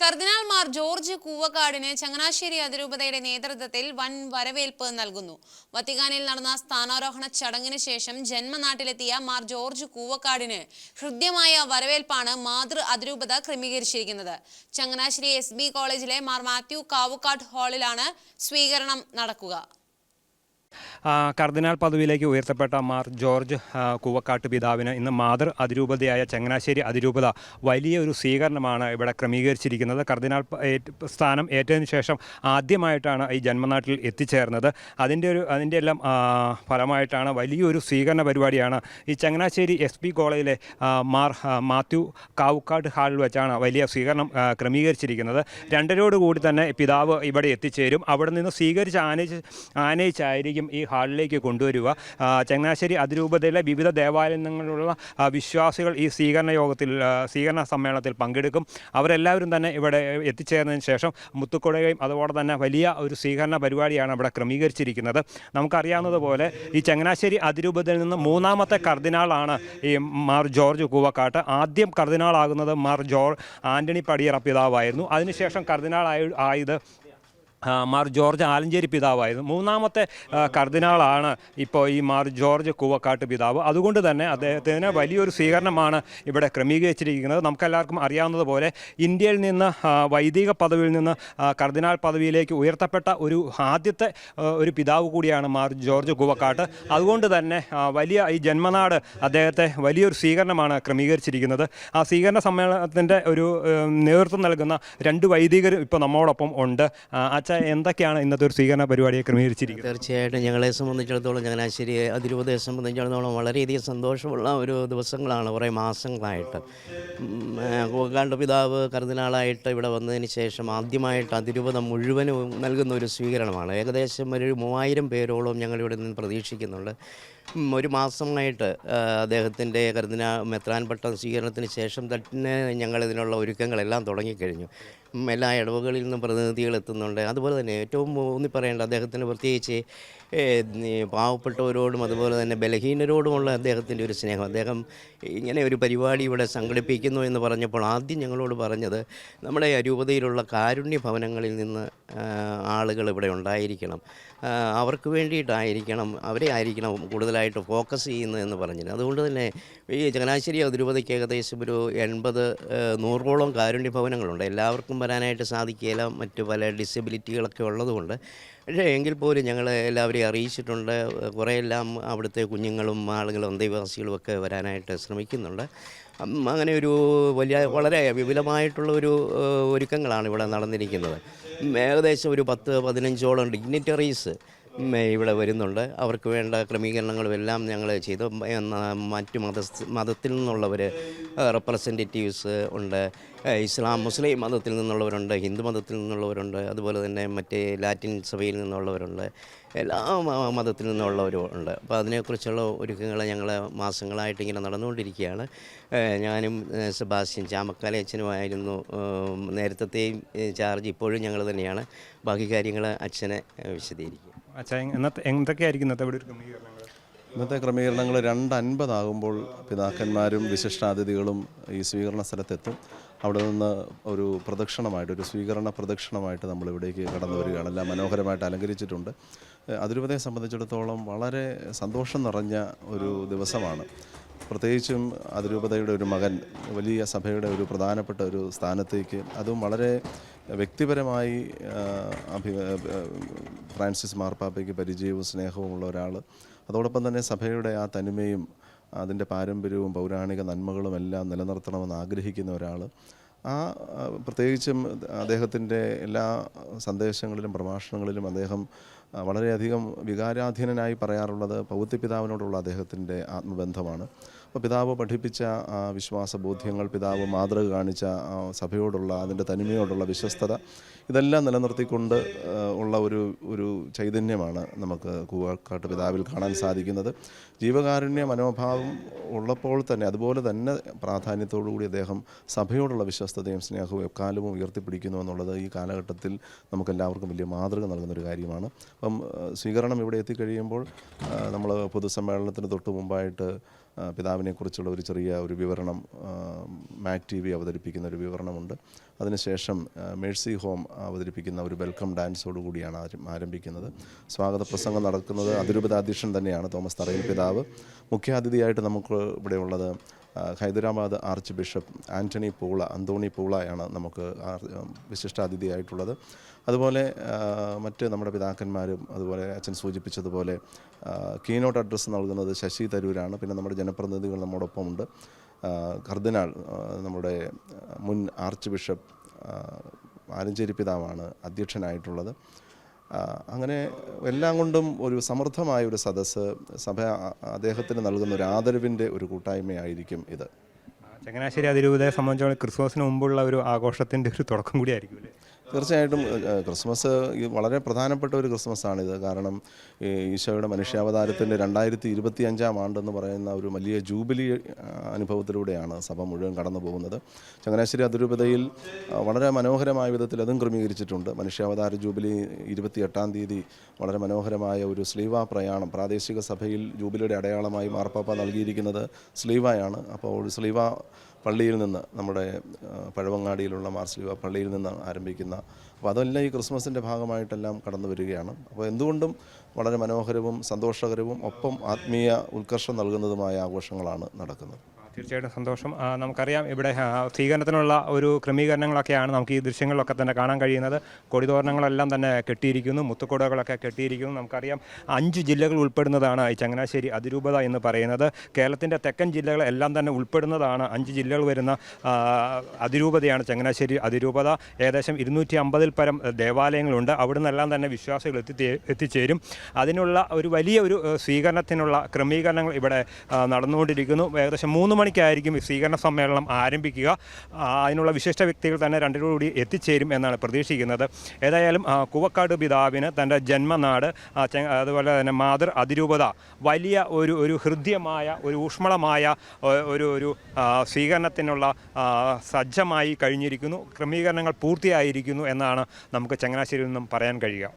കർദിനാൾ Mar George കൂവക്കാടിന് ചങ്ങനാശ്ശേരി അതിരൂപതയുടെ നേതൃത്വത്തിൽ വൻ വരവേൽപ്പ് നൽകുന്നു. വത്തിക്കാനിൽ നടന്ന സ്ഥാനാരോഹണ ചടങ്ങിന് ശേഷം ജന്മനാട്ടിലെത്തിയ മാർ ജോർജ് കൂവക്കാടിന് ഹൃദ്യമായ വരവേൽപ്പാണ് മാതൃ അതിരൂപത ക്രമീകരിച്ചിരിക്കുന്നത്. ചങ്ങനാശ്ശേരി എസ് കോളേജിലെ മാർ മാത്യു കാവുക്കാട് ഹാളിലാണ് സ്വീകരണം നടക്കുക. കർദിനാൾ പദവിയിലേക്ക് ഉയർത്തപ്പെട്ട മാർ ജോർജ് കൂവക്കാട്ട് പിതാവിന് ഇന്ന് മാതൃ അതിരൂപതയായ ചങ്ങനാശ്ശേരി അതിരൂപത വലിയ ഒരു സ്വീകരണമാണ് ഇവിടെ ക്രമീകരിച്ചിരിക്കുന്നത്. കർദിനാൾ സ്ഥാനം ഏറ്റതിനു ശേഷം ആദ്യമായിട്ടാണ് ഈ ജന്മനാട്ടിൽ എത്തിച്ചേർന്നത്. അതിന്റെ ഒരു അതിന്റെ എല്ലാം ഫലമായിട്ടാണ് വലിയൊരു സ്വീകരണ പരിപാടിയാണ് ഈ ചങ്ങനാശ്ശേരി എസ് പി കോളേജിലെ മാർ മാത്യു കാവുക്കാട്ട് ഹാളിൽ വെച്ചാണ് വലിയ സ്വീകരണം ക്രമീകരിച്ചിരിക്കുന്നത്. രണ്ടരോടുകൂടി തന്നെ പിതാവ് ഇവിടെ എത്തിച്ചേരും. അവിടെ നിന്ന് സ്വീകരിച്ച് ആനയിച്ച് ആനയിച്ചായിരിക്കും ഈ ഹാളിലേക്ക് കൊണ്ടുവരിക. ചങ്ങനാശ്ശേരി അതിരൂപതയിലെ വിവിധ ദേവാലയങ്ങളിലുള്ള വിശ്വാസികൾ ഈ സ്വീകരണ യോഗത്തിൽ സ്വീകരണ സമ്മേളനത്തിൽ പങ്കെടുക്കും. അവരെല്ലാവരും തന്നെ ഇവിടെ എത്തിച്ചേർന്നതിന് ശേഷം മുത്തുക്കുടയും അതുപോലെ തന്നെ വലിയ ഒരു സ്വീകരണ പരിപാടിയാണ് ഇവിടെ ക്രമീകരിച്ചിരിക്കുന്നത്. നമുക്കറിയാവുന്നതുപോലെ ഈ ചങ്ങനാശ്ശേരി അതിരൂപതയിൽ നിന്ന് മൂന്നാമത്തെ കർദിനാളാണ് ഈ മാർ ജോർജ് കൂവക്കാട്ട്. ആദ്യം കർദിനാളാകുന്നത് മാർ ജോർ ആന്റണി പടിയറ പിതാവായിരുന്നു. അതിനുശേഷം കർദിനാളായി ആയത് മാർ ജോർജ് ആലഞ്ചേരി പിതാവായിരുന്നു. മൂന്നാമത്തെ കർദിനാളാണ് ഇപ്പോൾ ഈ മാർ ജോർജ് കൂവക്കാട്ട് പിതാവ്. അതുകൊണ്ട് തന്നെ അദ്ദേഹത്തിന് വലിയൊരു സ്വീകരണമാണ് ഇവിടെ ക്രമീകരിച്ചിരിക്കുന്നത്. നമുക്കെല്ലാവർക്കും അറിയാവുന്നതുപോലെ ഇന്ത്യയിൽ നിന്ന് വൈദിക പദവിയിൽ നിന്ന് കർദിനാൾ പദവിയിലേക്ക് ഉയർത്തപ്പെട്ട ഒരു ആദ്യത്തെ ഒരു പിതാവ് കൂടിയാണ് മാർ ജോർജ് കൂവക്കാട്ട്. അതുകൊണ്ട് തന്നെ വലിയ ഈ ജന്മനാട് അദ്ദേഹത്തെ വലിയൊരു സ്വീകരണമാണ് ക്രമീകരിച്ചിരിക്കുന്നത്. ആ സ്വീകരണ സമ്മേളനത്തിന്റെ ഒരു നേതൃത്വം നൽകുന്ന രണ്ട് വൈദികർ ഇപ്പോൾ നമ്മോടൊപ്പം ഉണ്ട്. ആ, അച്ഛ എന്തൊക്കെയാണ് ഇന്നത്തെ ഒരു സ്വീകരണ പരിപാടിയെ ക്രമീകരിച്ചിരിക്കുന്നത്? തീർച്ചയായിട്ടും ഞങ്ങളെ സംബന്ധിച്ചിടത്തോളം ചങ്ങനാശ്ശേരി അതിരൂപതയെ സംബന്ധിച്ചിടത്തോളം വളരെയധികം സന്തോഷമുള്ള ഒരു ദിവസങ്ങളാണ് കുറേ മാസങ്ങളായിട്ട്. ഗോകാണ്ട പിതാവ് കർദിനാളായിട്ട് ഇവിടെ വന്നതിന് ശേഷം ആദ്യമായിട്ട് അതിരൂപത മുഴുവനും നൽകുന്ന ഒരു സ്വീകരണമാണ്. ഏകദേശം ഒരു മൂവായിരം പേരോളം ഞങ്ങളിവിടെ നിന്ന് പ്രതീക്ഷിക്കുന്നുണ്ട്. ഒരു മാസമായിട്ട് അദ്ദേഹത്തിന്റെ കർദിന മെത്രാൻ പട്ടം സ്വീകരണത്തിന് ശേഷം തന്നെ ഞങ്ങളിതിനുള്ള ഒരുക്കങ്ങളെല്ലാം തുടങ്ങിക്കഴിഞ്ഞു. എല്ലാ ഇടവുകളിൽ നിന്നും പ്രതിനിധികൾ എത്തുന്നുണ്ട്. അതുപോലെ തന്നെ ഏറ്റവും ഊന്നി പറയേണ്ട അദ്ദേഹത്തിന് പ്രത്യേകിച്ച് പാവപ്പെട്ടവരോടും അതുപോലെ തന്നെ ബലഹീനരോടുമുള്ള അദ്ദേഹത്തിന്റെ ഒരു സ്നേഹം. അദ്ദേഹം ഇങ്ങനെ ഒരു പരിപാടി ഇവിടെ സംഘടിപ്പിക്കുന്നു എന്ന് പറഞ്ഞപ്പോൾ ആദ്യം ഞങ്ങളോട് പറഞ്ഞത് നമ്മുടെ രൂപതയിലുള്ള കാരുണ്യ ഭവനങ്ങളിൽ നിന്ന് ആളുകൾ ഇവിടെ ഉണ്ടായിരിക്കണം. അവർക്ക് വേണ്ടിയിട്ടായിരിക്കണം അവരെ ആയിരിക്കണം കൂടുതലായിട്ട് ഫോക്കസ് ചെയ്യുന്നതെന്ന് പറഞ്ഞിരുന്നു. അതുകൊണ്ട് തന്നെ ഈ ചങ്ങനാശ്ശേരി അതിരൂപതയ്ക്ക് ഏകദേശം ഒരു എൺപത് നൂറോളം കാരുണ്യ ഭവനങ്ങളുണ്ട്. എല്ലാവർക്കും വരാനായിട്ട് സാധിക്കുകയില്ല. മറ്റു പല ഡിസബിലിറ്റികളൊക്കെ ഉള്ളതുകൊണ്ട്. പക്ഷേ എങ്കിൽ പോലും ഞങ്ങൾ എല്ലാവരെയും അറിയിച്ചിട്ടുണ്ട്. കുറേയെല്ലാം അവിടുത്തെ കുഞ്ഞുങ്ങളും ആളുകളും അന്തേവാസികളും ഒക്കെ വരാനായിട്ട് ശ്രമിക്കുന്നുണ്ട്. അങ്ങനെ ഒരു വലിയ വളരെ വിപുലമായിട്ടുള്ള ഒരു ഒരുക്കങ്ങളാണ് ഇവിടെ നടന്നിരിക്കുന്നത്. ഏകദേശം ഒരു പത്ത് പതിനഞ്ചോളം ഡിഗ്നിറ്ററീസ് ഇവിടെ വരുന്നുണ്ട്. അവർക്ക് വേണ്ട ക്രമീകരണങ്ങളും എല്ലാം ഞങ്ങൾ ചെയ്തു മറ്റ് മത മതത്തിൽ നിന്നുള്ളവർ റെപ്രസെന്റേറ്റീവ്സ് ഉണ്ട്. ഇസ്ലാം മുസ്ലിം മതത്തിൽ നിന്നുള്ളവരുണ്ട്. ഹിന്ദു മതത്തിൽ നിന്നുള്ളവരുണ്ട്. അതുപോലെ തന്നെ മറ്റ് ലാറ്റിൻ സഭയിൽ നിന്നുള്ളവരുണ്ട്. എല്ലാ മതത്തിൽ നിന്നുള്ളവരും ഉണ്ട്. അപ്പോൾ അതിനെക്കുറിച്ചുള്ള ഒരുക്കങ്ങൾ ഞങ്ങൾ മാസങ്ങളായിട്ട് ഇങ്ങനെ നടന്നുകൊണ്ടിരിക്കുകയാണ്. ഞാനും സെബാസ്റ്റ്യൻ ചാമക്കാലയച്ചനുമായിരുന്നു ഏഹ്, നേരത്തെയും ചാർജ് ഇപ്പോഴും ഞങ്ങൾ തന്നെയാണ്. ബാക്കി കാര്യങ്ങൾ അച്ഛനെ വിശദീകരിക്കും. ഇന്നത്തെ ഇവിടെ ഒരു ക്രമീകരണങ്ങൾ ഇന്നത്തെ രണ്ട് അൻപതാകുമ്പോൾ പിതാക്കന്മാരും വിശിഷ്ടാതിഥികളും ഈ സ്വീകരണ സ്ഥലത്തെത്തും. അവിടെ നിന്ന് ഒരു പ്രദക്ഷിണമായിട്ട് ഒരു സ്വീകരണ പ്രദക്ഷിണമായിട്ട് നമ്മൾ ഇവിടേക്ക് കടന്നു വരികയാണ്. എല്ലാം മനോഹരമായിട്ട് അലങ്കരിച്ചിട്ടുണ്ട്. അതിരൂപതയെ സംബന്ധിച്ചിടത്തോളം വളരെ സന്തോഷം നിറഞ്ഞ ഒരു ദിവസമാണ്. പ്രത്യേകിച്ചും അതിരൂപതയുടെ ഒരു മകൻ വലിയ സഭയുടെ ഒരു പ്രധാനപ്പെട്ട ഒരു സ്ഥാനത്തേക്ക്. അതും വളരെ വ്യക്തിപരമായി അഭി ഫ്രാൻസിസ് മാർപ്പാപ്പയ്ക്ക് പരിചയവും സ്നേഹവുമുള്ള ഒരാൾ. അതോടൊപ്പം തന്നെ സഭയുടെ ആ തനിമയും അതിന്റെ പാരമ്പര്യവും പൗരാണിക നന്മകളും എല്ലാം നിലനിർത്തണമെന്ന് ആഗ്രഹിക്കുന്ന ഒരാൾ. ആ പ്രത്യേകിച്ചും അദ്ദേഹത്തിന്റെ എല്ലാ സന്ദേശങ്ങളിലും പ്രഭാഷണങ്ങളിലും അദ്ദേഹം വളരെയധികം വികാരാധീനനായി പറയാറുള്ളത് പൗത്യപിതാവിനോടുള്ള അദ്ദേഹത്തിന്റെ ആത്മബന്ധമാണ്. അപ്പോൾ പിതാവ് പഠിപ്പിച്ച വിശ്വാസ ബോധ്യങ്ങൾ പിതാവ് മാതൃക കാണിച്ച സഭയോടുള്ള അതിന്റെ തനിമയോടുള്ള വിശ്വസ്തത ഇതെല്ലാം നിലനിർത്തിക്കൊണ്ട് ഉള്ള ഒരു ഒരു ചൈതന്യമാണ് നമുക്ക് കൂവാക്കാട്ട് പിതാവിൽ കാണാൻ സാധിക്കുന്നത്. ജീവകാരുണ്യ മനോഭാവം ഉള്ളപ്പോൾ തന്നെ അതുപോലെ തന്നെ പ്രാധാന്യത്തോടുകൂടി അദ്ദേഹം സഭയോടുള്ള വിശ്വസ്തതയും സ്നേഹവും എക്കാലവും ഉയർത്തിപ്പിടിക്കുന്നു എന്നുള്ളത് ഈ കാലഘട്ടത്തിൽ നമുക്കെല്ലാവർക്കും വലിയ മാതൃക നൽകുന്ന ഒരു കാര്യമാണ്. അപ്പം സ്വീകരണം ഇവിടെ എത്തിക്കഴിയുമ്പോൾ നമ്മൾ പൊതുസമ്മേളനത്തിന് തൊട്ട് മുമ്പായിട്ട് പിതാവിനെക്കുറിച്ചുള്ള ഒരു ചെറിയ ഒരു വിവരണം മാക് ടി വി അവതരിപ്പിക്കുന്ന ഒരു വിവരണമുണ്ട്. അതിനുശേഷം മേഴ്സി ഹോം അവതരിപ്പിക്കുന്ന ഒരു വെൽക്കം ഡാൻസോട് കൂടിയാണ് ആരം- ആരംഭിക്കുന്നത്. സ്വാഗത പ്രസംഗം നടക്കുന്നത് അതിരൂപതാധ്യക്ഷൻ തന്നെയാണ് തോമസ് തറയിൽ പിതാവ്. മുഖ്യാതിഥിയായിട്ട് നമുക്ക് ഇവിടെയുള്ളത് ഹൈദരാബാദ് ആർച്ച് ബിഷപ്പ് ആന്റണി പൂള അന്തോണി പൂളയാണ് നമുക്ക് വിശിഷ്ടാതിഥിയായിട്ടുള്ളത്. അതുപോലെ മറ്റ് നമ്മുടെ പിതാക്കന്മാരും അതുപോലെ അച്ഛൻ സൂചിപ്പിച്ചതുപോലെ കീനോട്ട് അഡ്രസ്സ് നൽകുന്നത് ശശി തരൂരാണ്. പിന്നെ നമ്മുടെ ജനപ്രതിനിധികൾ നമ്മോടൊപ്പം ഉണ്ട്. കർദിനാൾ നമ്മുടെ മുൻ ആർച്ച് ബിഷപ്പ് ആലഞ്ചേരി പിതാവാണ് അധ്യക്ഷനായിട്ടുള്ളത്. അങ്ങനെ എല്ലാം കൊണ്ടും ഒരു സമൃദ്ധമായ ഒരു സദസ്സ് സഭ അദ്ദേഹത്തിന് നൽകുന്ന ഒരു ആദരവിന്റെ ഒരു കൂട്ടായ്മയായിരിക്കും ഇത്. ചങ്ങനാശ്ശേരി അതിരൂപതയെ സംബന്ധിച്ചോളം ക്രിസ്മസിന് മുമ്പുള്ള ഒരു ആഘോഷത്തിന്റെ ഒരു തുടക്കം കൂടി ആയിരിക്കും അല്ലേ? തീർച്ചയായിട്ടും ക്രിസ്മസ് വളരെ പ്രധാനപ്പെട്ട ഒരു ക്രിസ്മസ് ആണിത് കാരണം ഈശോയുടെ മനുഷ്യാവതാരത്തിന്റെ രണ്ടായിരത്തി ഇരുപത്തി അഞ്ചാം ആണ്ടെന്ന് പറയുന്ന ഒരു വലിയ ജൂബിലി അനുഭവത്തിലൂടെയാണ് സഭ മുഴുവൻ കടന്നു പോകുന്നത്. ചങ്ങനാശ്ശേരി അതിരൂപതയിൽ വളരെ മനോഹരമായ വിധത്തിൽ അതും ക്രമീകരിച്ചിട്ടുണ്ട്. മനുഷ്യാവതാര ജൂബിലി ഇരുപത്തിയെട്ടാം തീയതി വളരെ മനോഹരമായ ഒരു സ്ലീവ പ്രയാണം പ്രാദേശിക സഭയിൽ ജൂബിലിയുടെ അടയാളമായി മാർപ്പാപ്പ നൽകിയിരിക്കുന്നത് സ്ലീവയാണ്. അപ്പോൾ സ്ലീവ പള്ളിയിൽ നിന്ന് നമ്മുടെ പഴവങ്ങാടിയിലുള്ള മാർസ്ലിവ പള്ളിയിൽ നിന്ന് ആരംഭിക്കുന്ന. അപ്പോൾ അതെല്ലാം ഈ ക്രിസ്മസിന്റെ ഭാഗമായിട്ടെല്ലാം കടന്നു വരികയാണ്. അപ്പോൾ എന്തുകൊണ്ടും വളരെ മനോഹരവും സന്തോഷകരവും ഒപ്പം ആത്മീയ ഉത്കർഷം നൽകുന്നതുമായ ആഘോഷങ്ങളാണ് നടക്കുന്നത്. തീർച്ചയായിട്ടും സന്തോഷം. നമുക്കറിയാം ഇവിടെ സ്വീകരണത്തിനുള്ള ഒരു ക്രമീകരണങ്ങളൊക്കെയാണ് നമുക്ക് ഈ ദൃശ്യങ്ങളിലൊക്കെ തന്നെ കാണാൻ കഴിയുന്നത്. കൊടിതോരണങ്ങളെല്ലാം തന്നെ കെട്ടിയിരിക്കുന്നു മുത്തുകൊടകളൊക്കെ കെട്ടിയിരിക്കുന്നു. നമുക്കറിയാം അഞ്ച് ജില്ലകൾ ഉൾപ്പെടുന്നതാണ് ഈ ചങ്ങനാശ്ശേരി അതിരൂപത എന്ന് പറയുന്നത്. കേരളത്തിന്റെ തെക്കൻ ജില്ലകളെല്ലാം തന്നെ ഉൾപ്പെടുന്നതാണ് അഞ്ച് ജില്ലകൾ വരുന്ന അതിരൂപതയാണ് ചങ്ങനാശ്ശേരി അതിരൂപത. ഏകദേശം ഇരുന്നൂറ്റി അമ്പതിൽ പരം ദേവാലയങ്ങളുണ്ട്. അവിടെ നിന്നെല്ലാം തന്നെ വിശ്വാസികൾ എത്തി എത്തിച്ചേരും. അതിനുള്ള ഒരു വലിയ ഒരു സ്വീകരണത്തിനുള്ള ക്രമീകരണങ്ങൾ ഇവിടെ നടന്നുകൊണ്ടിരിക്കുന്നു. ഏകദേശം മൂന്ന് മണിക്കായിരിക്കും സ്വീകരണ സമ്മേളനം ആരംഭിക്കുക. അതിനുള്ള വിശിഷ്ട വ്യക്തികൾ തന്നെ രണ്ടിലൂടെ എത്തിച്ചേരും എന്നാണ് പ്രതീക്ഷിക്കുന്നത്. ഏതായാലും കുവക്കാട് പിതാവിന് തന്റെ ജന്മനാട് അതുപോലെ തന്നെ മാതൃ അതിരൂപത വലിയ ഒരു ഒരു ഹൃദ്യമായ ഒരു ഊഷ്മളമായ ഒരു ഒരു സ്വീകരണത്തിനുള്ള സജ്ജമായി കഴിഞ്ഞിരിക്കുന്നു. ക്രമീകരണങ്ങൾ പൂർത്തിയായിരിക്കുന്നു എന്നാണ് നമുക്ക് ചങ്ങനാശ്ശേരിയിൽ നിന്നും പറയാൻ കഴിയുക.